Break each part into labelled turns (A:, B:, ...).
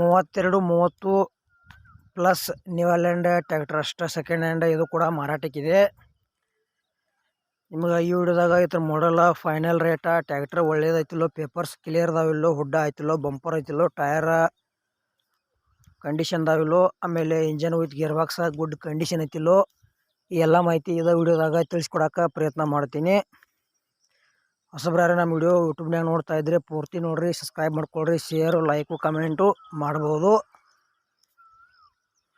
A: ಮೂವತ್ತೆರಡು, ಮೂವತ್ತು plus New Holland tractor ಅಷ್ಟ ಸೆಕೆಂಡ್ ಹ್ಯಾಂಡ್ ಇದು ಕೂಡ ಮಾರಾಟಕ್ಕಿದೆ. ನಿಮ್ಗೆ ಈ ವಿಡಿಯೋದಾಗ ಇದ್ರ ಮಾಡಲ್ಲ ಫೈನಲ್ ರೇಟ ಟ್ಯಾಕ್ಟರ್ ಒಳ್ಳೇದೈತಿಲ್ಲೋ ಪೇಪರ್ಸ್ ಕ್ಲಿಯರ್ ಅದಾವಿಲ್ಲೋ ಹುಡ್ಡ ಆಯ್ತಿಲ್ಲೋ ಬಂಪರ್ ಐತಿಲ್ಲೋ ಟಯರ ಕಂಡೀಷನ್ ಅದಾವಿಲ್ಲೋ ಆಮೇಲೆ engine with gear box good condition ಐತಿಲ್ಲೋ, ಈ ಎಲ್ಲ ಮಾಹಿತಿ ಇದ ವಿಡಿಯೋದಾಗ ತಿಳಿಸ್ಕೊಡಕ್ಕೆ ಪ್ರಯತ್ನ ಮಾಡ್ತೀನಿ. ಹೊಸಬ್ರಾರೆ ನಮ್ಮ ವಿಡಿಯೋ ಯೂಟ್ಯೂಬ್ನಾಗ ನೋಡ್ತಾ ಇದ್ರೆ ಪೂರ್ತಿ ನೋಡ್ರಿ ಸಬ್ಸ್ಕ್ರೈಬ್ ಮಾಡ್ಕೊಳ್ರಿ ಶೇರು ಲೈಕು ಕಮೆಂಟು ಮಾಡ್ಬೋದು.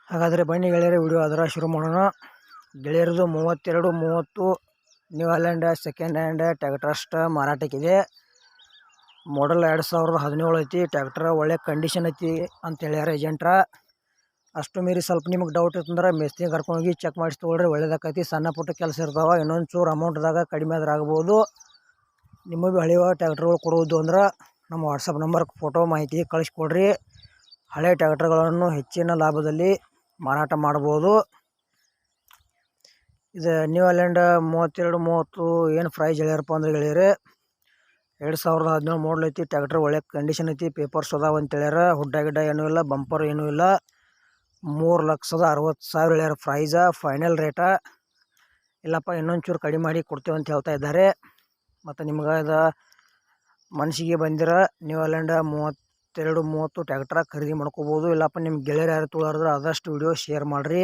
A: ಹಾಗಾದರೆ ಬನ್ನಿ ಗೆಳೆಯರೆ, ವಿಡಿಯೋ ಅದರ ಶುರು ಮಾಡೋಣ. ಗೆಳೆಯರದು ಮೂವತ್ತೆರಡು, ಮೂವತ್ತು new hand second hand tractor ಅಷ್ಟ ಮಾರಾಟಕ್ಕಿದೆ ಮಾಡಲ್ ಎರಡು ಸಾವಿರದ ಹದಿನೇಳು ಐತಿ ಟ್ಯಾಕ್ಟರ್ ಒಳ್ಳೆ ಕಂಡೀಷನ್ ಐತಿ ಅಂತ ಹೇಳ್ಯಾರ ಏಜೆಂಟ್ರ ಅಷ್ಟು ಮೀರಿ ಸ್ವಲ್ಪ ನಿಮಗೆ ಡೌಟ್ ಇತ್ತಂದ್ರೆ ಮೆಸ್ತಿಗೆ ಕರ್ಕೊಂಡೋಗಿ ಚೆಕ್ ಮಾಡಿಸಿ ತೊಗೊಳ್ರಿ, ಒಳ್ಳೇದಾಕೈತಿ, ಸಣ್ಣ ಪುಟ್ಟ ಕೆಲಸ ಇರ್ತಾವೆ, ಇನ್ನೊಂದು ಚೂರು ಅಮೌಂಟ್ದಾಗ ಕಡಿಮೆ ಆದ್ರೆ ಆಗ್ಬೋದು ನಿಮಗೆ ಹಳೆಯ ಟ್ಯಾಕ್ಟ್ರ್ಗಳು ಕೊಡುವುದು ಅಂದ್ರೆ ನಮ್ಮ ವಾಟ್ಸಪ್ ನಂಬರ್ಗೆ ಫೋಟೋ ಮಾಹಿತಿ ಕಳಿಸ್ಕೊಡ್ರಿ. ಹಳೆ ಟ್ಯಾಕ್ಟ್ರ್ಗಳನ್ನು ಹೆಚ್ಚಿನ ಲಾಭದಲ್ಲಿ ಮಾರಾಟ ಮಾಡ್ಬೋದು. ಇದು ನ್ಯೂ ಐಲ್ಯಾಂಡ್ ಮೂವತ್ತೆರಡು, ಮೂವತ್ತು ಏನು ಪ್ರೈಸ್ ಹೇಳ್ಯಾರಪ್ಪ ಅಂದ್ರೆ ಹೇಳಿರಿ ಎರಡು ಸಾವಿರದ ಹದಿನೇಳು ಮಾಡಲ್ ಐತಿ ಟ್ಯಾಕ್ಟ್ರ್ ಒಳ್ಳೆ ಕಂಡೀಷನ್ ಐತಿ ಪೇಪರ್ಸ್ ಅದಾವ ಅಂತ ಹೇಳ್ಯಾರ. ಹುಡ್ಡ ಗಿಡ್ಡ ಏನೂ ಇಲ್ಲ ಬಂಪರ್ ಏನೂ ಇಲ್ಲ. ಮೂರು ಲಕ್ಷದ ಅರವತ್ತು ಸಾವಿರ ಹೇಳ್ಯಾರ ಪ್ರೈಸ ಫೈನಲ್ ರೇಟ ಇಲ್ಲಪ್ಪ, ಇನ್ನೊಂಚೂರು ಕಡಿಮೆ ಮಾಡಿ ಕೊಡ್ತೇವೆ ಅಂತ ಹೇಳ್ತಾ ಇದ್ದಾರೆ. ಮತ್ತು ನಿಮ್ಗೆ ಇದು ಮನಸ್ಸಿಗೆ ಬಂದಿರ, ನೀವು ಅಲ್ಲಿಂದ ಮೂವತ್ತೆರಡು, ಮೂವತ್ತು ಟ್ಯಾಕ್ಟ್ರ ಖರೀದಿ ಮಾಡ್ಕೊಬೋದು. ಇಲ್ಲಪ್ಪ ನಿಮ್ಮ ಗೆಳೆಯರು ಯಾರು ತೊಗೊಳಾರ್ದ್ರೆ ಆದಷ್ಟು ವಿಡಿಯೋ ಶೇರ್ ಮಾಡಿರಿ.